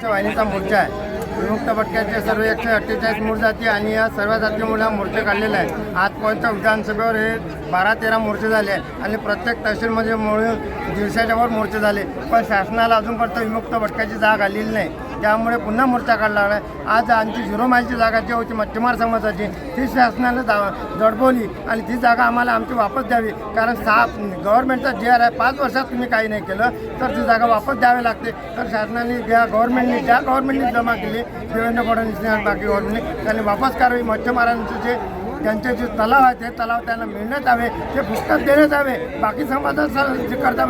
आमच्या वाहिनीचा मोर्चा आहे. विमुक्त भटक्याचे सर्व एकशे अठ्ठेचाळीस मूळ जाती आणि या सर्व जाती मुला मोर्चे काढलेले आहे आजपर्यंत विधानसभेवर हे बारा तेरा मोर्चे झाले आणि प्रत्येक तहसीलमध्ये मिळून दिवसाच्यावर मोर्चे झाले. पण शासनाला अजूनपर्यंत विमुक्त भटक्याची जाग आलेली नाही. त्यामुळे पुन्हा मोर्चा काढला आहे. आज आमची झिरो माईलची जागा जी होती मच्छीमार समाजाची ती शासनाने जा दडपवली आणि ती जागा आम्हाला आमची वापस द्यावी. कारण सहा गव्हर्नमेंटचा जी आर आहे पाच वर्षात तुम्ही काही नाही केलं तर ती जागा वापस द्यावी लागते. तर शासनाने ज्या गव्हर्नमेंटने ज्या गव्हर्नमेंटने जमा केली देवेंद्र फडणवीस आणि बाकी गव्हर्नमेंटने त्यांनी वापस करावी. मच्छिमारांचे जे त्यांचे जे तलाव आहे ते तलाव त्यांना मिळण्यात यावे ते फुकटात देण्यात यावे बाकी समाजात जे करता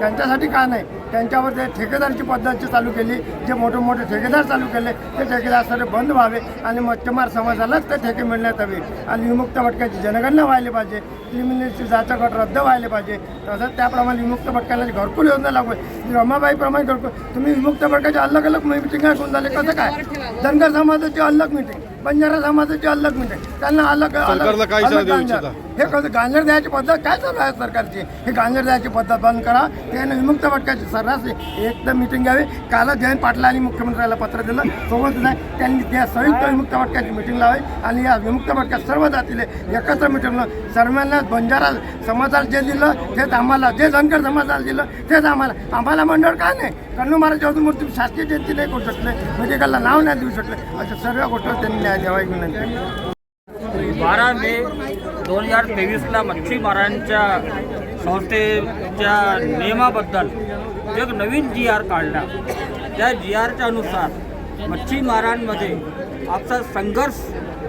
त्यांच्यासाठी का नाही? त्यांच्यावर ते ठेकेदारची पद्धतची चालू केली जे मोठे मोठे ठेकेदार चालू केले ते ठेकेदार सर्व बंद व्हावे आणि मच्छीमार समाजालाच ते ठेके मिळण्यात यावे आणि विमुक्त भटक्याची जनगणना व्हायला पाहिजे क्रिमिनलची जाचा गट रद्द व्हायला पाहिजे. तसंच त्याप्रमाणे विमुक्त भटक्याला घरकुल योजना लागू रमाबाईप्रमाणे घरकुल तुम्ही विमुक्त भटक्याचे अलग अलग मिटिंग करून झाले? कसं काय? धनगर समाजाची अलग मिटिंग. बंजारा समाजाची अलग मिटिंग त्यांना अलग सरकारला काय इशारा अलग देऊ गांजा. इच्छिता? हे कसं गांजर द्यायची पद्धत काय चालू आहे सरकारची? हे गांजर द्यायची पद्धत बंद करा. त्याने विमुक्त भटक्याची सर्रास एक तर मिटिंग घ्यावी. कालच जयंत पाटलांनी मुख्यमंत्र्याला पत्र दिलं. सोबत नाही त्यांनी त्या संयुक्त विमुक्त भटक्याची मिटिंग लावावी. आणि या विमुक्त भटक्यात सर्व जातीले एकत्र मिटिंग सर्वांना बंजारा समाजाला जे दिलं तेच आम्हाला जे धनगर समाजाला दिलं तेच आम्हाला. आम्हाला मंडळ का नाही? कन्नू महाराज मूर्ती शासकीय जयंती नाही करू शकले. म्हणजे त्याला नाव नाही देऊ शकले. अशा सर्व गोष्टी त्यांनी न्याय द्यावा विनंती बारा मे दोन हजार तेवीसला मच्छीमारांच्या संस्थेच्या नियमाबद्दल एक नवीन जी आर काढला. त्या जी आरच्या अनुसार मच्छीमारांमध्ये आपसा संघर्ष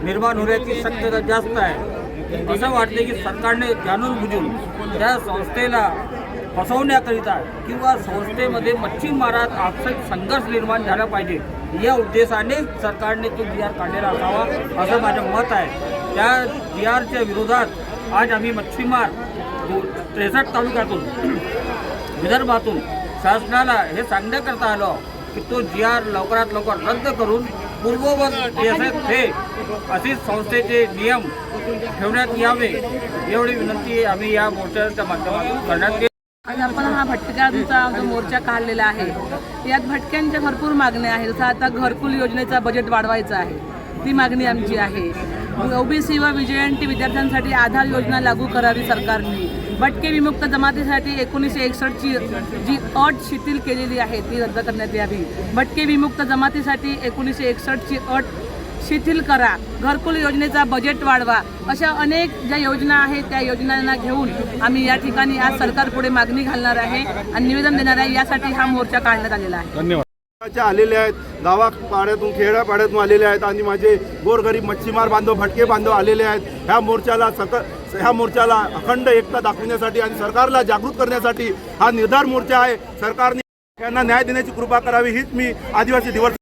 निर्माण होण्याची शक्यता जास्त आहे. असं वाटते की सरकारने जाणून बुजून त्या संस्थेला फसवण्याकरिता किंवा संस्थेमध्ये मच्छीमारात आपसात संघर्ष निर्माण झाला पाहिजे. या उद्देशाने सरकारने तो जी आर काढलेला असावा असं माझं मत आहे. त्या जी आरच्या विरोधात आज आम्ही मच्छीमार त्रेसष्ट तालुक्यातून विदर्भातून शासनाला हे सांगण्याकरता आलो की तो जी आर लवकरात लवकर रद्द करून पूर्ववत एस एस हे असे संस्थेचे नियम ठेवण्यात यावे एवढी विनंती आम्ही या मोर्चाच्या माध्यमातून करण्यात येईल आज आपण हा भटक्यांचा जो मोर्चा काढलेला आहे यात भटक्यांच्या भरपूर मागण्या आहेत. जसं आता घरकुल योजनेचा बजेट वाढवायचं आहे. ती मागणी आमची आहे. ओबीसी व विजयंती विद्यार्थ्यांसाठी आधार योजना लागू करावी सरकारने. भटके विमुक्त जमातीसाठी एकोणीसशे एकसष्टची जी अट शिथिल केलेली आहे ती रद्द करण्यात यावी. भटके विमुक्त जमातीसाठी एकोणीसशे एकसष्टची अट शिथिल करा. घरकुल योजनेचा बजेट वाढवा. अशा अनेक ज्या योजना आहेत त्या योजनांना घेऊन आम्ही या ठिकाणी आज सरकारपुढे मागणी घालणार आहे आणि निवेदन देणार आहे. यासाठी हा मोर्चा काढण्यात आलेला आहे. धन्यवाद. आलेले आहेत गावा पाड्यातून आलेले आहेत आणि माझे गोरगरीब मच्छीमार बांधव भटके बांधव आलेले आहेत. ह्या मोर्चाला सक ह्या मोर्चाला अखंड एकता दाखवण्यासाठी आणि सरकारला जागृत करण्यासाठी हा निर्धार मोर्चा आहे. सरकारने त्यांना न्याय देण्याची कृपा करावी हीच मी आदिवासी दिवस